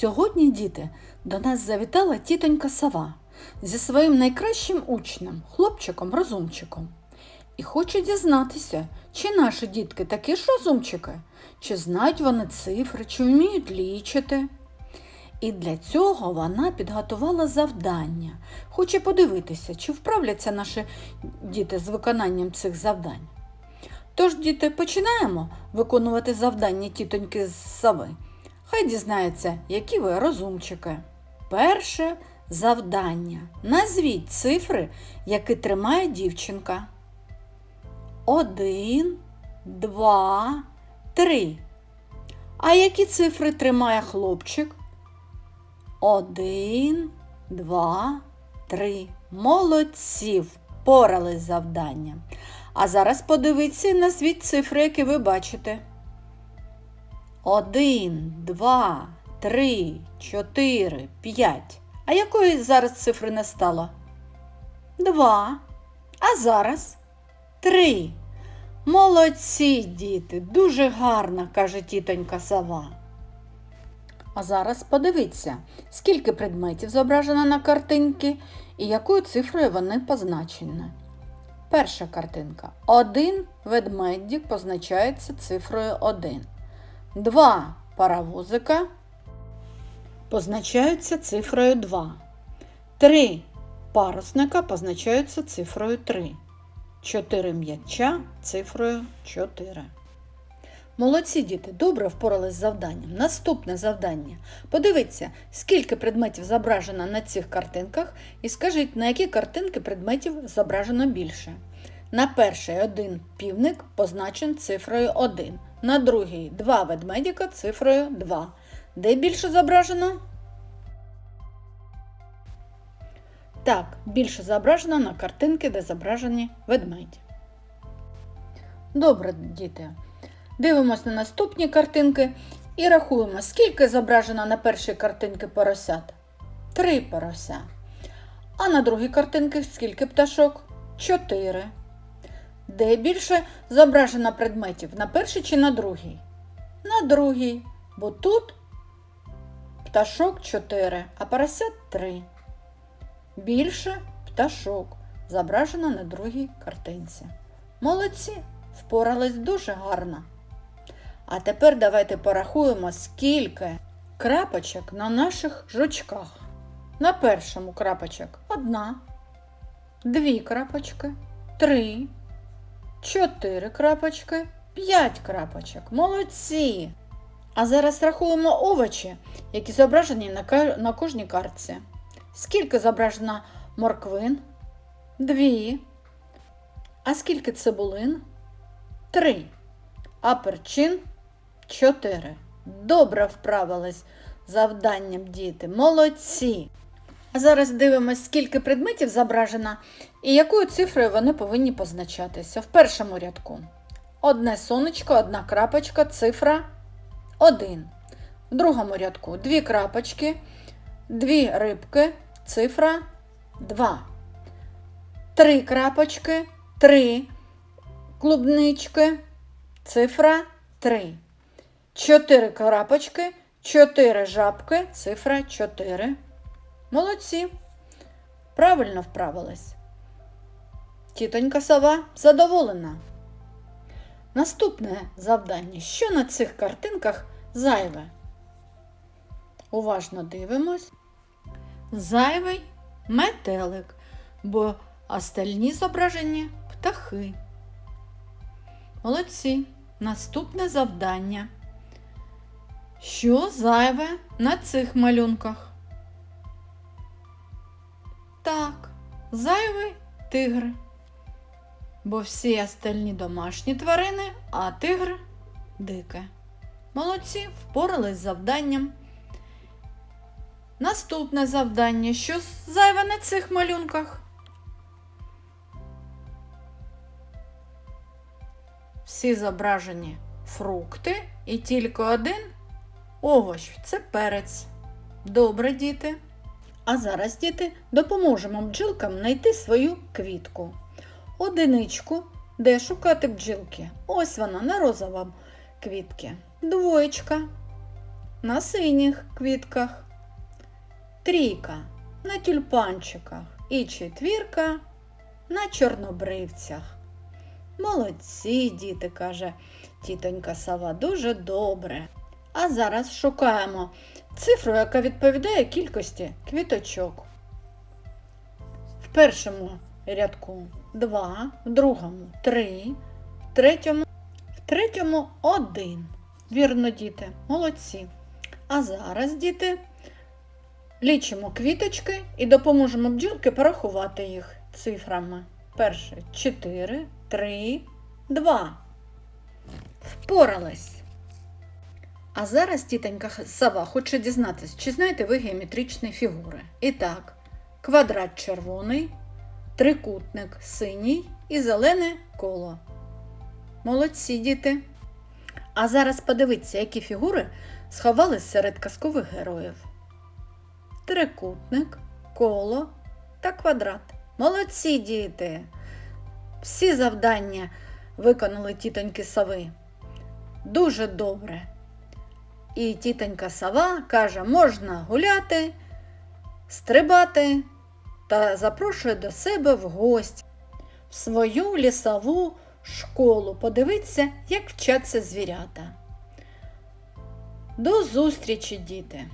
Сьогодні, діти, до нас завітала тітонька сова зі своїм найкращим учнем, хлопчиком-розумчиком. І хоче дізнатися, чи наші дітки такі ж розумчики, чи знають вони цифри, чи вміють лічити. І для цього вона підготувала завдання. Хоче подивитися, чи вправляться наші діти з виконанням цих завдань. Тож, діти, починаємо виконувати завдання тітоньки з сови. Хай дізнається, які ви розумчики. Перше завдання. Назвіть цифри, які тримає дівчинка. Один, два, три. А які цифри тримає хлопчик? Один, два, три. Молодці, впорались з завданням. А зараз подивіться і назвіть цифри, які ви бачите. Один, два, три, чотири, п'ять. А якої зараз цифри не стало? Два. А зараз три. Молодці, діти, дуже гарно, каже тітонька сова. А зараз подивіться, скільки предметів зображено на картинці і якою цифрою вони позначені. Перша картинка. Один ведмедик позначається цифрою 1. Два паровозика позначаються цифрою 2. Три парусника позначаються цифрою 3. Чотири м'яча цифрою 4. Молодці діти, добре впорались з завданням. Наступне завдання. Подивіться, скільки предметів зображено на цих картинках, і скажіть, на які картинки предметів зображено більше. На перший один півник позначен цифрою 1, на другий два ведмедика цифрою 2. Де більше зображено? Так, більше зображено на картинки, де зображені ведмеді. Добре, діти. Дивимось на наступні картинки і рахуємо, скільки зображено на першій картинці поросят. Три порося. А на другій картинці скільки пташок? Чотири. Де більше зображено предметів? На першій чи на другій? На другій. Бо тут пташок 4, а поросят 3. Більше пташок зображено на другій картинці. Молодці, впорались дуже гарно. А тепер давайте порахуємо, скільки крапочок на наших жучках. На першому крапочок одна, дві крапочки, три, чотири крапочки, п'ять крапочок. Молодці! А зараз рахуємо овочі, які зображені на, кожній картці. Скільки зображено морквин? Дві. А скільки цибулин? Три. А перчин чотири. Добре вправились завданням діти. Молодці. А зараз дивимося, скільки предметів зображено і якою цифрою вони повинні позначатися. В першому рядку. Одне сонечко, одна крапочка, цифра 1. В другому рядку дві крапочки, дві рибки, цифра 2. Три крапочки, три клубнички, цифра 3. Чотири крапочки, чотири жабки, цифра 4. Молодці. Правильно вправились. Тітонька сова задоволена. Наступне завдання. Що на цих картинках зайве? Уважно дивимось. Зайвий метелик, бо остальні зображені птахи. Молодці. Наступне завдання. Що зайве на цих малюнках? Так, зайвий тигр. Бо всі остальні домашні тварини, а тигр дике. Молодці, впорались з завданням. Наступне завдання. Що зайве на цих малюнках? Всі зображені фрукти і тільки один овоч це перець. Добре, діти. А зараз, діти, допоможемо бджілкам знайти свою квітку. Одиничку, де шукати бджілки. Ось вона на розовому квітки. Двоєчка. на синіх квітках, трійка на тюльпанчиках і четвірка на чорнобривцях. Молодці, діти, каже тітонька сова, дуже добре. А зараз шукаємо цифру, яка відповідає кількості квіточок. В першому рядку 2, в другому 3, в третьому, в третьому 1. Вірно, діти, молодці. А зараз, діти, лічимо квіточки і допоможемо бджілки порахувати їх цифрами. Перше 4, 3, 2. Впорались. А зараз тітонька сова хоче дізнатися, чи знаєте ви геометричні фігури. І так, квадрат червоний, трикутник синій і зелене коло. Молодці діти. А зараз подивіться, які фігури сховались серед казкових героїв. Трикутник, коло та квадрат. Молодці діти! Всі завдання виконали тітоньки сови. Дуже добре. І тітонька сова каже, можна гуляти, стрибати та запрошує до себе в гості в свою лісову школу. Подивиться, як вчаться звірята. До зустрічі, діти!